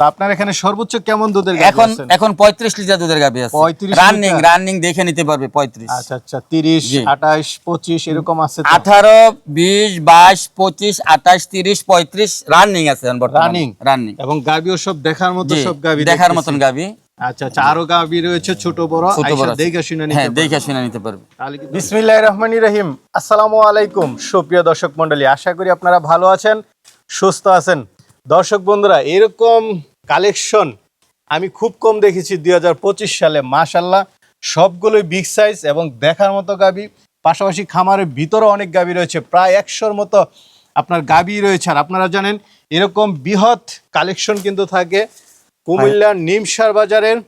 তা আপনার এখানে সর্বোচ্চ কেমন দুধের এখন এখন পঁয়ত্রিশ লিটার দুধের গাবি আছে। 35 রানিং রানিং দেখে নিতে পারবে পঁয়ত্রিশ। আচ্ছা আচ্ছা তিরিশ জি। আঠাইশ পঁচিশ এরকম আছে তো? আঠারো বিশ বাইশ পঁচিশ আঠাশ তিরিশ পঁয়ত্রিশ রানিং আছে রানিং রানিং এবং সব দেখার মতো সব গাভী দেখার মতন গাবি আচ্ছা আচ্ছা আরও গাভী রয়েছে ছোট বড়। দেখে শুনে নিতে হ্যাঁ দেখে শুনে নিতে পারবে। বিসমিল্লাহ রহমানি রহিম। আসসালামু আলাইকুম সুপ্রিয় দর্শক মন্ডলী আশা করি আপনারা ভালো আছেন সুস্থ আছেন। দর্শক বন্ধুরা এরকম কালেকশন আমি খুব কম দেখেছি দুই হাজার পঁচিশ সালে মাশাল্লাহ সবগুলোই বিগ সাইজ এবং দেখার মতো গাবি। পাশাপাশি খামারের ভিতরে অনেক গাবি রয়েছে, প্রায় একশোর মতো আপনার গাবি রয়েছে। আর আপনারা জানেন, এরকম বৃহৎ কালেকশন কিন্তু থাকে কুমিল্লার নিমসার বাজারের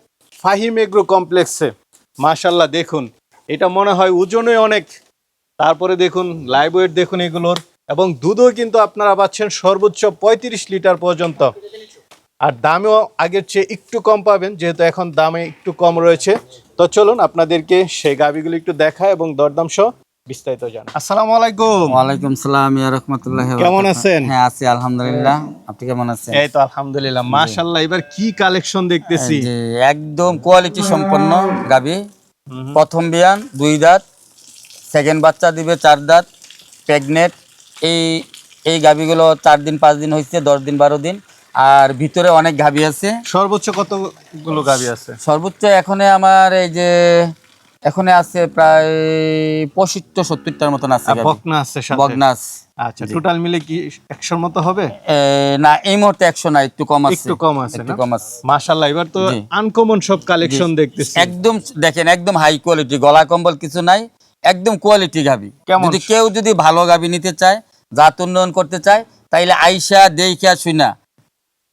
ফাহিম এগ্রো কমপ্লেক্সে। মাশাল্লাহ দেখুন। এটা মনে হয় ওজনে অনেক। তারপরে দেখুন লাইভ দেখুন এগুলোর। এবং দুধও কিন্তু আপনারা পাচ্ছেন সর্বোচ্চ পঁয়ত্রিশ লিটার পর্যন্ত। আর দামেও আগের চেয়ে একটু কম পাবেন যেহেতু এখন দামে একটু কম রয়েছে। তো চলুন আপনাদেরকে সেই গাবিগুলো একটু দেখা এবং দরদাম সহ বিস্তারিত জান আসসালামু আলাইকুম। ওয়ালাইকুম সালাম ইয়া রাহমাতুল্লাহি কেমন আছেন? হ্যাঁ আছি আলহামদুলিল্লাহ। আপনি কেমন আছেন? এই তো আলহামদুলিল্লাহ। মাশাল্লাহ এবার কি কালেকশন দেখতেছি? একদম কোয়ালিটি সম্পন্ন গাবি। প্রথম বিয়ান দুই দাঁত সেকেন্ড বাচ্চা দিবে চার দাঁত প্রেগনেট এই এই গাবিগুলো চার দিন পাঁচ দিন হয়েছে দশ দিন বারো দিন। আর ভিতরে অনেক গাবি আছে। সর্বোচ্চ কতগুলো গাবি আছে? সর্বোচ্চ এখনে আমার এই যে এখনে আছে প্রায় পঁচিশটা সত্তরটার মতন আছে গাভী। বকনা আচ্ছা টোটাল মিলে কি একশোর মতো হবে? না এই মুহূর্তে একশো না একটু কম আছে। একটু কম আছে একটু কম আছে। মাশাল্লাহ এবার তো আনকমন সব কালেকশন দেখতেছি। একদম দেখেন একদম হাই কোয়ালিটি গলা কম্বল কিছু নাই একদম কোয়ালিটি গাবি কেমন? যদি কেউ যদি ভালো গাবি নিতে চায় জাত উন্নয়ন করতে চায় তাইলে আইসা দেইখা শুনা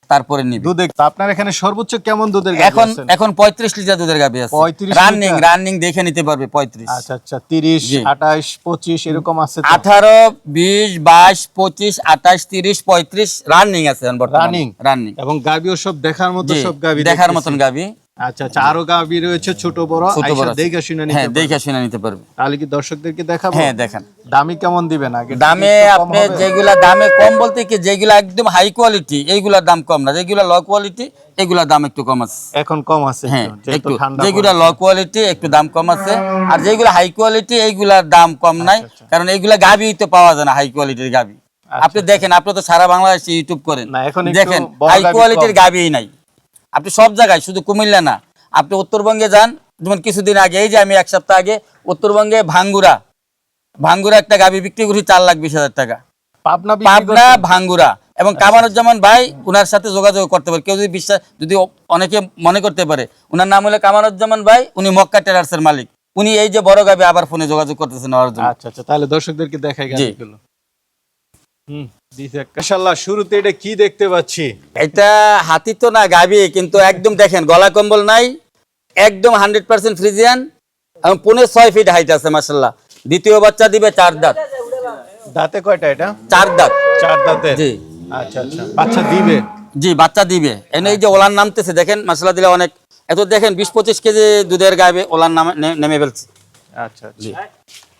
তারপরে নিবে। দুধে আপনার এখানে সর্বোচ্চ কেমন দুধের এখন এখন পঁয়ত্রিশ লিটার দুধের গাবি আছে। 35 রানিং রানিং দেখে নিতে পারবে পঁয়ত্রিশ। আচ্ছা আচ্ছা তিরিশ আঠাশ আঠাইশ পঁচিশ এরকম আছে তো? আঠারো বিশ বাইশ পঁচিশ আঠাশ তিরিশ পঁয়ত্রিশ রানিং আছে রানিং রানিং এবং গাবিও সব দেখার মতো সব গাবি দেখার মতন গাবি আচ্ছা আচ্ছা আরও গাবি রয়েছে ছোট বড়। ছোট আইসা বড় আছে। শুনে নিতে হ্যাঁ। দেখে শুনে নিতে পারবে। তাহলে কি দর্শকদেরকে দেখাবো? হ্যাঁ দেখেন। দামি কেমন দিবেন আগে? দামে আপনি যেগুলা দামে কম বলতে কি যেগুলা একদম হাই কোয়ালিটি এইগুলার দাম কম না। যেগুলা লো কোয়ালিটি এগুলার দাম একটু কম আছে। এখন কম আছে হ্যাঁ একটু, যেগুলা লো কোয়ালিটি একটু দাম কম আছে। আর যেগুলা হাই কোয়ালিটি এইগুলার দাম কম নাই। কারণ এইগুলা গাবি তো পাওয়া যায় না হাই কোয়ালিটির গাবি। আপনি দেখেন আপনি তো সারা বাংলাদেশে ইউটিউব করেন। না, এখন দেখেন হাই কোয়ালিটির। গাবি নাই। আপনি সব জায়গায় শুধু কুমিল্লা না আপনি উত্তরবঙ্গে যান যেমন কিছুদিন আগে এই যে আমি এক সপ্তাহ আগে উত্তরবঙ্গে ভাঙ্গুরা ভাঙ্গুরা একটা গাবি বিক্রি করি চার লাখ বিশ হাজার টাকা। পাবনা পাবনা ভাঙ্গুরা এবং কামারুজ্জামান ভাই উনার সাথে যোগাযোগ করতে পারে। কেউ যদি বিশ্বাস যদি অনেকে মনে করতে পারে উনার নাম হলো কামারুজ্জামান ভাই উনি মক্কা টেরার্সের মালিক। উনি এই যে বড় গাবে আবার ফোনে যোগাযোগ করতেছেন আচ্ছা আচ্ছা তাহলে দর্শকদেরকে দেখাই জি। শুরুতে এটা কি দেখতে পাচ্ছি? এটা হাতি তো না গাবি কিন্তু একদম দেখেন গলা কম্বল নাই একদম হান্ড্রেড পার্সেন্ট ফ্রিজিয়ান এবং পুনে ছয় ফিট হাইট আছে মাসাল্লাহ দ্বিতীয় বাচ্চা দিবে চার দাঁত। দাঁতে কয়টা এটা? চার দাঁত। চার দাঁতে জি। আচ্ছা আচ্ছা। বাচ্চা দিবে? জি বাচ্চা দিবে। এনে এই যে ওলান নামতেছে দেখেন মশলা দিলে অনেক এত দেখেন বিশ পঁচিশ কেজি দুধের গাবে ওলান নামে নেমে ফেলছে। আচ্ছা আচ্ছা।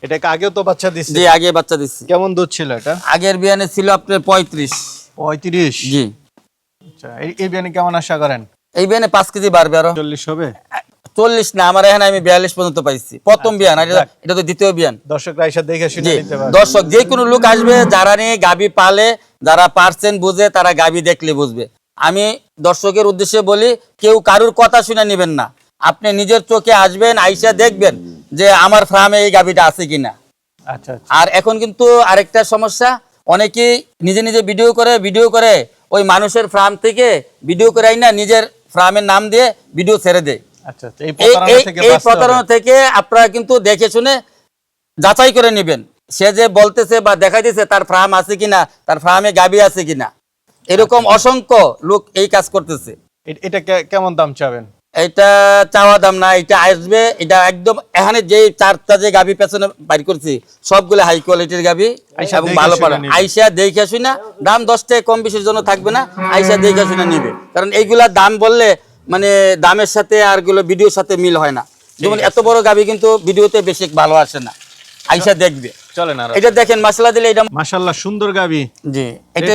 এটাকে আগেও তো বাচ্চা দিচ্ছে জি আগে বাচ্চা দিচ্ছি কেমন দুধ ছিল এটা? আগের বিয়ানে ছিল আপনার পঁয়ত্রিশ। পঁয়ত্রিশ? জি। আচ্ছা এই বিয়ানে কেমন আশা করেন? এই বিয়ানে পাঁচ কেজি বাড়বে আরও। চল্লিশ হবে? চল্লিশ না আমার এখানে আমি বিয়াল্লিশ পর্যন্ত পাইছি। প্রথম বিয়ান আর এটা- এটা তো দ্বিতীয় বিয়ান দর্শকরা এসে দেখে শুনে নিতে পারবে। দর্শক যে কোনো লোক আসবে যারা নিয়ে গাবি পালে যারা পারছেন বুঝে তারা গাবি দেখলে বুঝবে। আমি দর্শকের উদ্দেশ্যে বলি কেউ কারুর কথা শুনে নেবেন না। আপনি নিজের চোখে আসবেন আইসা দেখবেন যে আমার ফার্মে এই গাবিটা আছে কিনা। আচ্ছা আচ্ছা। আর এখন কিন্তু আরেকটা সমস্যা অনেকেই নিজে নিজে ভিডিও করে ভিডিও করে ওই মানুষের ফার্ম থেকে ভিডিও করে না নিজের ফার্মের নাম দিয়ে ভিডিও ছেড়ে দেয়। আচ্ছা এই প্রতারণা থেকে আপনারা কিন্তু দেখে শুনে যাচাই করে নেবেন। সে যে বলতেছে বা দেখাইতেছে তার ফার্ম আছে কিনা তার ফার্মে গাবি আছে কিনা। এরকম। অসংখ্য লোক এই কাজ করতেছে। এটা কেমন দাম চাবেন? এটা চাওয়া দাম না এটা আসবে এটা একদম এখানে যে চারটা যে গাবি পেছনে বাইর করছি সবগুলো হাই কোয়ালিটির গাবি এবং ভালো পারে আইসা দেখে শুনে দাম দশ টাকা কম বেশির জন্য থাকবে না আইসা দেখে শুনে নিবে। কারণ এইগুলা দাম বললে মানে দামের সাথে আরগুলো ভিডিওর সাথে মিল হয় না। যেমন এত বড় গাবি কিন্তু ভিডিওতে বেশি ভালো আসে না। আইসা দেখবে। এটা দেখেন মশলা দিলে এটা মাশাআল্লাহ সুন্দর গাবি জি এটা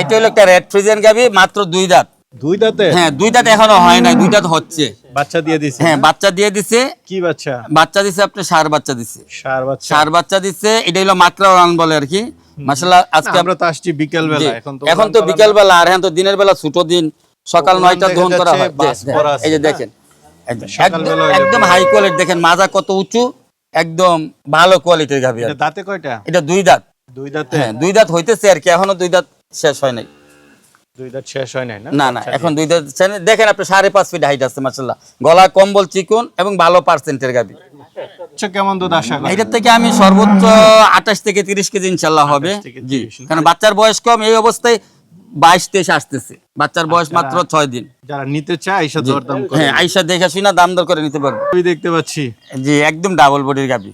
এটা হলো একটা রেড ফ্রিজিয়ান গাবি মাত্র দুই দাঁত। দুই দাঁতে? হ্যাঁ দুই দাঁত এখনও হয় নাই দুই দাঁত হচ্ছে। বাচ্চা দিয়ে দিছে? হ্যাঁ বাচ্চা দিয়ে দিছে। কি বাচ্চা? বাচ্চা দিছে আপনি সার বাচ্চা দিছে। সার বাচ্চা। সার বাচ্চা দিচ্ছে এটা হলো মাকড়া রান বলে আর কি। মাসাল্লাহ আজকে আমরা তো আসছি বিকেল বেলা এখন তো এখন তো বিকেল বেলা আর এখন তো দিনের বেলা ছোট দিন। সকাল নয়টা দহন করা হয়। এই যে দেখেন একদম হাই কোয়ালিটি দেখেন মাজা কত উঁচু একদম ভালো কোয়ালিটির গাভি দাঁতে কয়টা? এটা দুই দাঁত। দুই দাঁতে? হ্যাঁ দুই দাঁত হইতেছে আর কি এখনও দুই দাঁত শেষ হয় নাই। দুই দাঁত শেষ হয় নাই না? না না আচ্ছা, এখন দুই দাঁত দেখেন আপনি সাড়ে পাঁচ ফিট হাইট আছে মাসাল্লাহ গলা কম্বল চিকন এবং ভালো পার্সেন্টের গাভি আচ্ছা কেমন দুধ আশা করেন? এটার থেকে আমি সর্বোচ্চ আঠাশ থেকে তিরিশ কেজি ইনশাল্লাহ হবে। জি কারণ বাচ্চার বয়স কম এই অবস্থায় বাইশ তেইশ আসতেছে। বাচ্চার বয়স মাত্র ছয় দিন। যারা নিতে চায় দরদাম হ্যাঁ আইসা দেখে শুনা দাম দর করে নিতে পারবে। আমি দেখতে পাচ্ছি। জি একদম ডাবল বডির গাবি।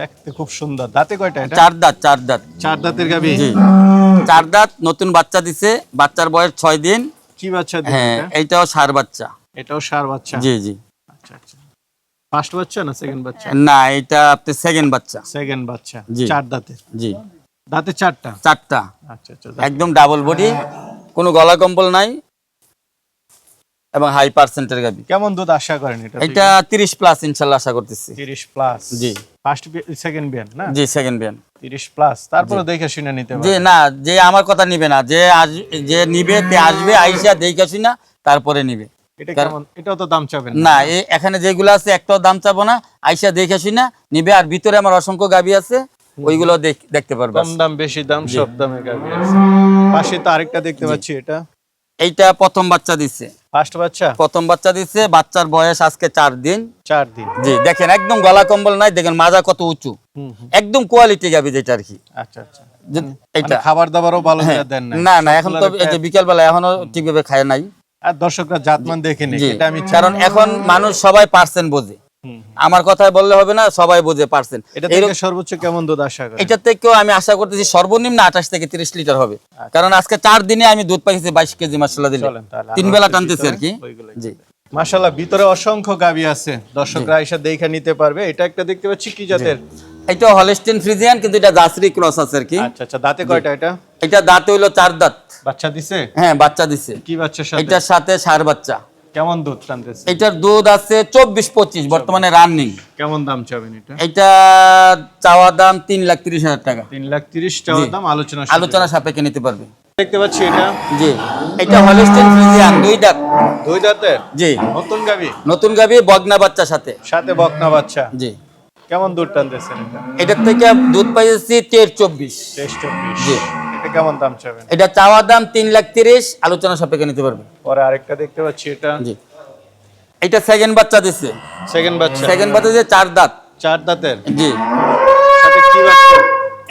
দেখতে খুব সুন্দর। দাঁতে কয়টা চার দাঁত চার দাঁত। চার দাঁতের গাবি? জি। চার দাঁত নতুন বাচ্চা দিছে বাচ্চার বয়স ছয় দিন। কি বাচ্চা হ্যাঁ এইটাও সার বাচ্চা। এটাও সার বাচ্চা? জি জি। আচ্ছা আচ্ছা। ফার্স্ট বাচ্চা না সেকেন্ড বাচ্চা? না এটা আপনি সেকেন্ড বাচ্চা। সেকেন্ড বাচ্চা জি। চার দাঁতের জি। দাঁতে চারটা? চারটা। আচ্ছা আচ্ছা একদম ডাবল বডি কোন গলা কম্বল নাই। এবং হাই পার্সেন্টের গাবি। কেমন দুধ আশা করেন এটা? এটা তিরিশ প্লাস ইনশাল্লাহ আশা করতেছি। তিরিশ প্লাস জি। ফার্স্ট সেকেন্ড বিয়ান না? জি সেকেন্ড বিয়ান তিরিশ প্লাস তারপরে দেখে শুনে নিতে পারবে না যে আমার কথা নিবে না যে আজ যে নিবে তে আসবে আইসা দেখে শুনা তারপরে নিবে। এটা কেমন? এটাও তো দাম চাবেন না। এ- এখানে যেগুলো আছে একটাও দাম চাবো না আইসা দেখে শুনা নিবে আর ভিতরে আমার অসংখ্য গাবি আছে ওইগুলো দেখ- দেখতে পারবে। কম দাম বেশি দাম সব দামে গাবি আছে। পাশে তো আরেকটা দেখতে পাচ্ছি এটা। এইটা প্রথম বাচ্চা দিচ্ছে ফার্স্ট বাচ্চা? প্রথম বাচ্চা দিচ্ছে বাচ্চার বয়স আজকে চার দিন। চার দিন। জি দেখেন একদম গলা কম্বল নাই দেখেন মাজা কত উঁচু। একদম কোয়ালিটি গাবি যেটা আর কি। আচ্ছা আচ্ছা। মানে এইটা। খাবার দাবারও ভালো হ্যাঁ, দেন না না এখন তো এই যে বিকেল বেলা এখনও ঠিকভাবে খায় নাই। আর দর্শকরা জাতমান দেখে নেই এটা আমি কারণ এখন মানুষ সবাই পার্সেন্ট বোঝে। আমার কথায় বললে হবে না সবাই বোঝে পার্সেন্ট এটা থেকে সর্বোচ্চ কেমন দুধ আশা করেন? এটা থেকেও আমি আশা করতেছি সর্বনিম্ন আঠাশ থেকে তিরিশ লিটার হবে। কারণ আজকে চার দিনে আমি দুধ পাইছি বাইশ কেজি মশলা দিলে। তিন বেলা টানতেছি আর কি। জি। মাশাআল্লাহ ভিতরে অসংখ্য গাবি আছে। দর্শকরা এসে দেখে নিতে পারবে। এটা একটা দেখতে পাচ্ছি কি জাতের? এটা হলেস্টিন ফ্রিজিয়ান কিন্তু এটা জাসরি ক্রস আছে আর কি। আচ্ছা আচ্ছা দাঁতে কয়টা এটা? এটা দাঁতে হইল চার দাঁত। বাচ্চা দিছে? হ্যাঁ বাচ্চা দিছে। কি বাচ্চার সাথে? এটার সাথে সার বাচ্চা। কেমন দুধ টানতেছে এটার দুধ আছে চব্বিশ পঁচিশ বর্তমানে রানিং কেমন দাম চাবেন এটা? এটা চাওয়া দাম তিন লাখ তিরিশ হাজার টাকা। তিন লাখ তিরিশ টাকা দাম আলোচনা আলোচনা সাপেক্ষে নিতে পারবে। দেখতে পাচ্ছি এটা? জি। এটা হলিস্টেন ফ্রিজিয়ান দুই দাঁত। দুই দাঁতের? জি। নতুন গাবি নতুন গাবি বগনা বাচ্চার সাথে। সাথে বকনা বাচ্চা? জি। কেমন দুধ টানতেছেন এটা? এটার থেকে দুধ পাইছি তের চব্বিশ। তেইশ চব্বিশ। জি। এটা কেমন দাম চাবেন? এটা চাওয়া দাম তিন লাখ তিরিশ আলোচনা সাপেক্ষে নিতে পারবেন পরে আরেকটা দেখতে পাচ্ছি এটা। জি। এটা সেকেন্ড বাচ্চা দিচ্ছে সেকেন্ড বাচ্চা। সেকেন্ড বাচ্চা যে চার দাঁত। চার দাঁতের? জি। সাথে কি বাচ্চা?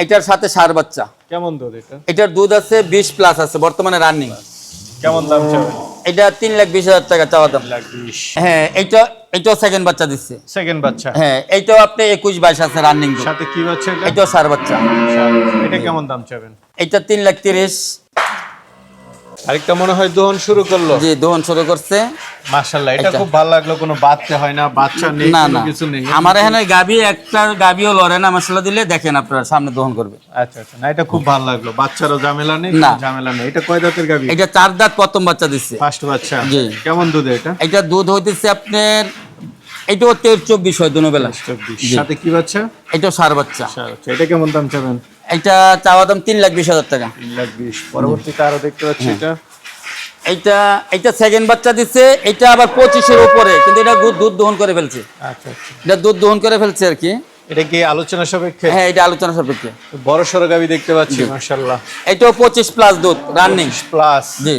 এটার সাথে সার বাচ্চা। কেমন দুধ এটা? এটার দুধ আছে বিশ প্লাস আছে বর্তমানে রানিং কেমন দাম চাবেন এটা তিন লাখ বিশ হাজার টাকা চাওয়া দাম। হ্যাঁ এইটা এটাও সেকেন্ড বাচ্চা দিচ্ছে। সেকেন্ড বাচ্চা? হ্যাঁ এইটাও আপনি একুশ বাইশ আছে রানিং সাথে কি বাচ্চা এটা? এটাও সার বাচ্চা। এটা কেমন দাম চাবেন? এটা তিন লাখ তিরিশ। আরেকটা মনে হয় দহন শুরু করল। জি দোহন শুরু করছে। মাশাল্লাহ এটা। খুব ভালো লাগল কোনো বাচ্চা হয় না বাচ্চা নেই না কোনো না। কিছু নেই। আমার এখানে গাবি একটা গাবিও লড়ে না মশলা দিলে দেখেন আপনার সামনে দহন করবে। আচ্ছা আচ্ছা না এটা খুব ভালো লাগল। বাচ্চারও ঝামেলা নেই না। ঝামেলা নেই। এটা কয় দাঁতের গাবি এটা চার দাঁত প্রথম বাচ্চা দিচ্ছে ফার্স্ট বাচ্চা? জি। কেমন দুধ এটা? এটা দুধ হইতেছে আপনার এটাও তের চব্বিশ হয় দুনো বেলা। সাথে কি বাচ্চা? এটাও সার বাচ্চা। আচ্ছা এটা কেমন দাম চাবেন? এটা চাওয়া দাম তিন লাখ বিশ হাজার টাকা। তিন লাখ বিশ। পরবর্তীতে আরও দেখতে পাচ্ছি এটা। এইটা এটা সেকেন্ড বাচ্চা দিচ্ছে এটা আবার পঁচিশের উপরে কিন্তু এটা দুধ দহন করে ফেলছে। আচ্ছা আচ্ছা। এটা দুধ দহন করে ফেলছে আর কি। এটা কি আলোচনা সাপেক্ষে? হ্যাঁ এটা আলোচনা সাপেক্ষে। বড় সড়ো গাবি দেখতে পাচ্ছি এটাও পঁচিশ প্লাস দুধ রানিং প্লাস জি।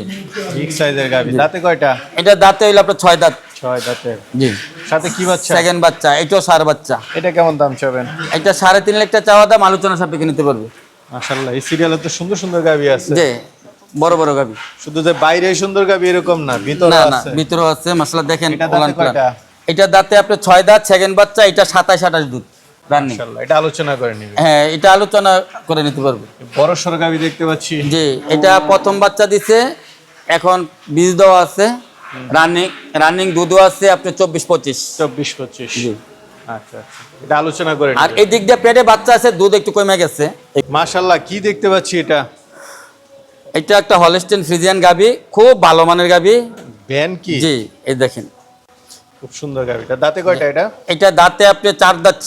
সাইজের গাবি। দাঁতে কয়টা? এটা দাঁতে হইল আপনার ছয় দাঁত। ছয় দাঁতের। জি। সাথে কি বাচ্চা? সেকেন্ড বাচ্চা এটাও সার বাচ্চা। এটা কেমন দাম চাবেন? এটা সাড়ে তিন লাখ টাকা চাওয়া দাম আলোচনা সাপেক্ষে নিতে পারবে। মাশাল্লাহ এই সিরিয়ালে তো সুন্দর সুন্দর গাবি আছে। যে বড় বড় গাবি। শুধু যে বাইরে সুন্দর গাবি এরকম না ভিতরে না না আছে। ভিতরেও আছে মশলা দেখেন এটা দাঁতে আপনার ছয় দাঁত সেকেন্ড বাচ্চা এটা সাতাশ আঠাশ দুধ এটা আলোচনা করে নিবে। হ্যাঁ এটা আলোচনা করে নিতে পারবে। বড় সড়ো গাবি দেখতে পাচ্ছি। জি এটা প্রথম বাচ্চা দিছে এখন বীজ দেওয়া আছে রানিং রানিং দুধও আছে আপনি চব্বিশ পঁচিশ। চব্বিশ পঁচিশ। জি। আচ্ছা আচ্ছা এটা আলোচনা করে আর এই দিক দিয়ে পেটে বাচ্চা আছে দুধ একটু কমে গেছে। মাশাল্লাহ কি দেখতে পাচ্ছি এটা? এটা একটা হলস্টেন ফ্রিজিয়ান গাবি খুব ভালো মানের গাবি। ব্যান কি? জি এই দেখেন। খুব সুন্দর গাবিটা। দাঁতে কয়টা এটা? এটা দাঁতে আপনি চার দাঁত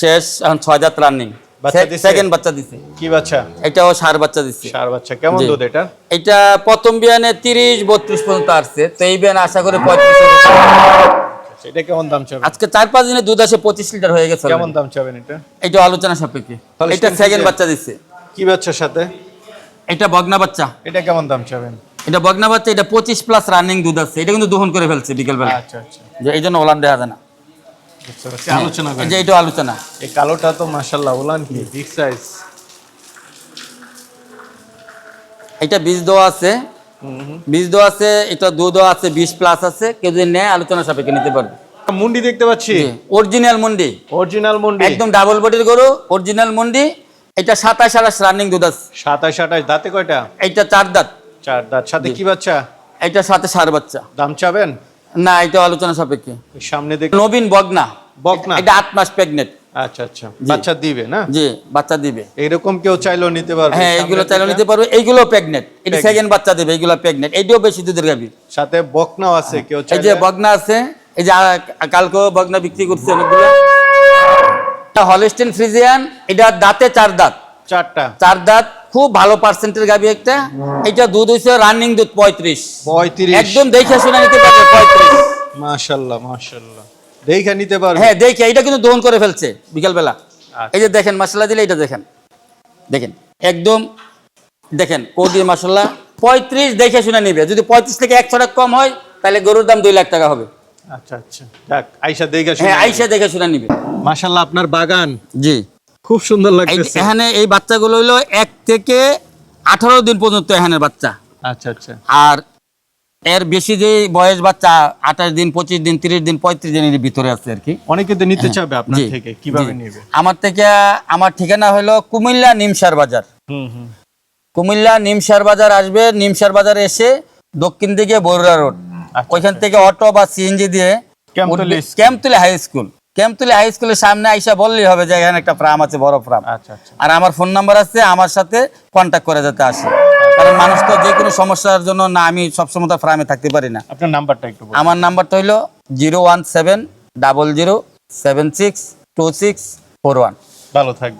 শেষ এখন ছয় দাঁত রানিং। বাচ্চা দিছে? সেকেন্ড বাচ্চা দিছে। কি বাচ্চা? এটাও সার বাচ্চা দিচ্ছে সার বাচ্চা। কেমন দুধ এটা? এটা প্রথম বিয়ানে তিরিশ বত্রিশ পর্যন্ত আসছে। তো এই বিয়ানে আশা করি পঁয়ত্রিশ আচ্ছা, এটা কেমন দাম চাবেন? আজকে চার পাঁচ দিনে দুধ আসে পঁচিশ লিটার হয়ে গেছে কেমন দাম চাবেন এটা? এটা আলোচনা সাপেক্ষে। এটা সেকেন্ড বাচ্চা দিচ্ছে কি বাচ্চার সাথে? এটা বগনা বাচ্চা। এটা কেমন দাম চাবেন? এটা বগনা বাচ্চা এটা পঁচিশ প্লাস রানিং দুধ আছে। এটা কিন্তু দহন করে ফেলছে বিকেলবেলা। আচ্ছা আচ্ছা। যে এই জন্য ওলান দেখা যায় না। আলোচনা এই যে এটা আলোচনা। এই কালোটা তো মাশাআল্লাহ উলান কি? বিগ সাইজ এটা বীজ দেওয়া আছে। বীজ দেওয়া আছে এটা দুধ দুধও আছে বিশ প্লাস আছে। কেউ যদি নেয় আলোচনা সাপেক্ষে নিতে পারবে। মুন্ডি দেখতে পাচ্ছি? অরিজিনাল মন্ডি। অরিজিনাল মুন্ডি। একদম ডাবল বডির গরু অরিজিনাল মন্ডি। এটা সাতাশ আঠাশ রানিং দুধ আছে সাতাশ আঠাশ দাঁতে কয়টা? এইটা চার দাঁত। চার দাঁত। সাথে কি বাচ্চা? এইটা সাথে সার বাচ্চা। দাম চাবেন? না এটা আলোচনা সাপেক্ষে। সামনে দেখ নবীন বগনা। বকনা? এটা আট মাস প্রেগনেন্ট আচ্ছা আচ্ছা। বাচ্চা দিবে না? জি বাচ্চা দিবে। এরকম কেউ চাইলেও নিতে পারবে। হ্যাঁ চাইলে নিতে পারবে। এইগুলো প্রেগনেন্ট এটা সেকেন্ড বাচ্চা দেবে এইগুলো প্রেগনেন্ট এইটাও বেশি দুধের গাবি সাথে বকনাও আছে কেউ এই যে বগনা আছে এই যে কালকেও বগনা বিক্রি করছে অনেকগুলো। হলিস্টিন ফ্রিজিয়ান এটা দাঁতে চার দাঁত। চারটা। চার দাঁত খুব ভালো পার্সেন্টের গাবি একটা। এটা দুধ হইছে রানিং দুধ পঁয়ত্রিশ। পঁয়ত্রিশ। একদম দেখে শুনে নিতে পারবে পঁয়ত্রিশ। মাশাল্লাহ মাশাল্লাহ। দেখে নিতে পারবে। হ্যাঁ দেখে এটা কিন্তু দহন করে ফেলছে বিকালবেলা। আচ্ছা। এই যে দেখেন মশলা দিলে এটা দেখেন। দেখেন একদম দেখেন কো দিয়ে মশলা। পঁয়ত্রিশ দেখে শুনে নিবে। যদি পঁয়ত্রিশ থেকে একশো টাকা কম হয় তাহলে গরুর দাম দুই লাখ টাকা হবে। আচ্ছা আচ্ছা। যাক আইসা দেখে হ্যাঁ আইসা দেখে শুনে নিবে। মাশাল্লাহ আপনার বাগান। জি। খুব সুন্দর লাগতেছে। এখানে এই বাচ্চাগুলো হইল এক থেকে আঠারো দিন পর্যন্ত এখানের বাচ্চা। আচ্ছা আচ্ছা। আর এর বেশি যে বয়স বাচ্চা আঠাশ দিন পঁচিশ দিন তিরিশ দিন পঁয়ত্রিশ দিনের ভিতরে আছে আর কি। অনেকে তো নিতে চাবে আপনার থেকে কীভাবে। নেবে? আমার থেকে আমার ঠিকানা হলো কুমিল্লা নিমসার বাজার। হুম হুম। কুমিল্লা নিমসার বাজার আসবে নিমসার বাজার এসে দক্ষিণ দিকে বরুড়া রোড। ওইখান থেকে অটো বা সিএনজি দিয়ে Camptoli high school. Camptoli high স্কুলের সামনে আইসা বললেই হবে যে এখানে একটা ফার্ম আছে বড় ফার্ম। আচ্ছা আচ্ছা। আর আমার ফোন নাম্বার আছে আমার সাথে কন্ট্যাক্ট করে যেতে আসে। কারণ মানুষ তো যে কোনো সমস্যার জন্য না আমি সবসময় তো ফার্মে থাকতে পারি না। আপনার নাম্বারটা একটু আমার নাম্বারটা হইল zero one seven double zero seven six two six four one. ভালো থাকবে